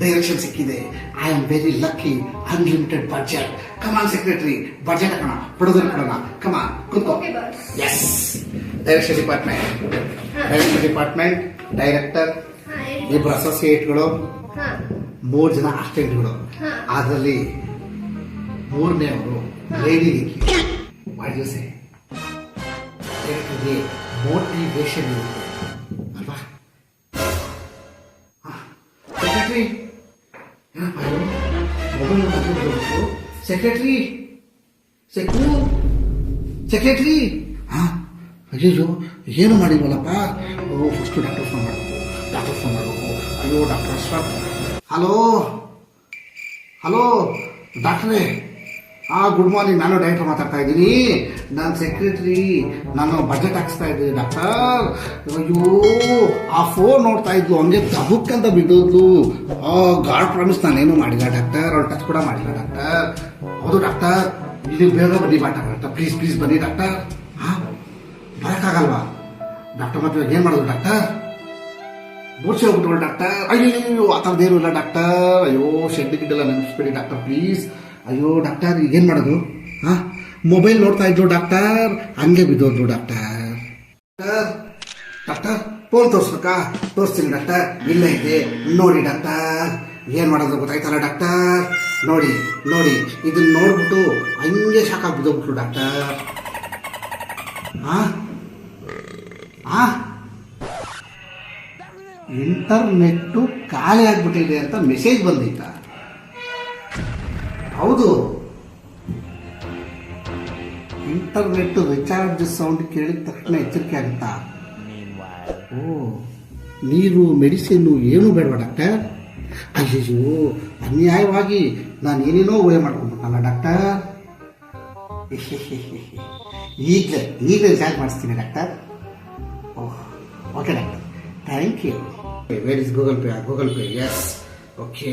Direction ಸಿಕ್ಕಿದೆ. I am very lucky unlimited budget come on secretary budget ಹಾಕೋಣ. Producer ಕೊಡೋಣ. Come on ಕುತ್ಕೋ. Yes direction department direction department director ಇಬ್ಬರು ಅಸೋಸಿಯೇಟ್ಗಳು ಮೂರು ಜನ ಅಸಿಸ್ಟೆಂಟ್ಗಳು ಹಾ. ಅದರಲ್ಲಿ ಮೂರನೇ ಅವರು ಲೇಡಿ ಮಾಡಿಸೆ ಡೈರೆಕ್ಟರ್ಗೆ ಮೋಟಿವೇಶನ್ ಇರುತ್ತೆ. ಅಲ್ವಾ? ಸೆಕ್ರೆಟ್ರಿ ಸೆಕ್ರೆಟ್ರಿ ಸೆಕ್ರು ಸೆಕ್ರೆಟ್ರಿ ಹಾಂ? ಅಯ್ಯೋ ಏನು ಮಾಡಿಲ್ವಲ್ಲಪ್ಪ ಓ ಫಸ್ಟು ಡಾಕ್ಟರ್ ಫೋನ್ ಮಾಡಬೇಕು. ಡಾಕ್ಟರ್ ಫೋನ್ ಮಾಡಬೇಕು. ಅಯ್ಯೋ ಡಾಕ್ಟರ್ ಸ್ಟಾಪ್ ಹಲೋ ಹಲೋ ಡಾಕ್ಟ್ರೇ ಹಾಂ ಗುಡ್ ಮಾರ್ನಿಂಗ್ ನಾನು ಡೈರೆಕ್ಟರ್ ಮಾತಾಡ್ತಾ ಇದ್ದೀನಿ. ನಾನು ಸೆಕ್ರೆಟ್ರಿ ನಾನು ಬಜೆಟ್ ಹಾಕ್ಸ್ತಾ ಇದ್ದೀನಿ ಡಾಕ್ಟರ್ ಅಯ್ಯೋ, ಆ ಫೋನ್ ನೋಡ್ತಾ ಇದ್ಲು. ಹಂಗೆ ದಬುಕ್ಕಂತ ಬಿದ್ದೋದ್ಲು. ಗಾಡ್ ಪ್ರಾಮಿಸ್ ನಾನೇನು ಮಾಡಿಲ್ಲ ಡಾಕ್ಟರ್ ಅವ್ಳು ಟಚ್ ಕೂಡ ಮಾಡಿಲ್ಲ ಡಾಕ್ಟರ್ ಹೌದು ಡಾಕ್ಟರ್ ಇದು ಬೇಗ ಬನ್ನಿ ಡಾಕ್ಟರ್ ಪ್ಲೀಸ್ ಪ್ಲೀಸ್ ಬನ್ನಿ ಡಾಕ್ಟರ್ ಹಾ ಬರೋಕ್ಕಾಗಲ್ವಾ? ಡಾಕ್ಟರ್ ಮತ್ತೆ ಏನು ಮಾಡೋದು ಡಾಕ್ಟರ್ ಮೂರ್ಛೆ ಹೋಗ್ಬಿಟ್ಟು ಡಾಕ್ಟರ್ ಅಯ್ಯೋ ಆ ಥರದ್ದೇನು ಇಲ್ಲ ಡಾಕ್ಟರ್ ಅಯ್ಯೋ ಶೆಡ್ ಗಿಡ್ಡೆಲ್ಲ ನೆನಪಿಸ್ಬೇಡಿ ಡಾಕ್ಟರ್ ಪ್ಲೀಸ್ ಅಯ್ಯೋ, ಡಾಕ್ಟರ್ ಈಗೇನು ಮಾಡೋದು? ಹಾಂ? ಮೊಬೈಲ್ ನೋಡ್ತಾ ಇದ್ರು ಡಾಕ್ಟರ್. ಹಂಗೆ ಬಿದ್ದೋದ್ರು ಡಾಕ್ಟರ್. ಡಾಕ್ಟರ್ ಡಾಕ್ಟರ್, ಫೋನ್ ತೋರಿಸ್ಬೇಕಾ? ತೋರಿಸ್ತೀನಿ ಡಾಕ್ಟರ್. ಇಲ್ಲ ಇದೆ. ನೋಡಿ ಡಾಕ್ಟರ್. ಏನು ಮಾಡೋದು ಗೊತ್ತಾಯ್ತಲ್ಲ ಡಾಕ್ಟರ್? ನೋಡಿ ನೋಡಿ ಇದನ್ನ ನೋಡ್ಬಿಟ್ಟು ಹಂಗೆ ಶಾಖ ಬಿದ್ದೋಗ್ಬಿಟ್ರು ಡಾಕ್ಟರ್. ಹಾಂ? ಹಾಂ? ಇಂಟರ್ನೆಟ್ಟು ಖಾಲಿ ಆಗ್ಬಿಟ್ಟಿದೆ ಅಂತ ಮೆಸೇಜ್ ಬಂದೈತ? ಹೌದು. ಇಂಟರ್ನೆಟ್ ರಿಚಾರ್ಜ್ ಸೌಂಡ್ ಕೇಳಿದ ತಕ್ಷಣ ಎಚ್ಚರಿಕೆ ಆಗುತ್ತಾ? ಓ, ನೀರು, ಮೆಡಿಸಿನ್ನು ಏನೂ ಬೇಡವಾ ಡಾಕ್ಟರ್. ಅಯ್ಯೋ ಅನ್ಯಾಯವಾಗಿ ನಾನು ಏನೇನೋ ಊಹೆ ಮಾಡ್ಕೊಂಡ್ಬಿಟ್ಟಲ್ಲ ಡಾಕ್ಟರ್. ಈಗಲೇ ಈಗಲೇ ರಿಚಾರ್ಜ್ ಮಾಡಿಸ್ತೀನಿ doctor. Oh, okay doctor. Thank you. Where is Google Pay Google Pay yes okay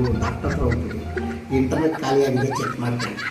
నాకు దట్టతో ఇంటర్నెట్ ఖాళీ అని చెప్పి మాట్లాడు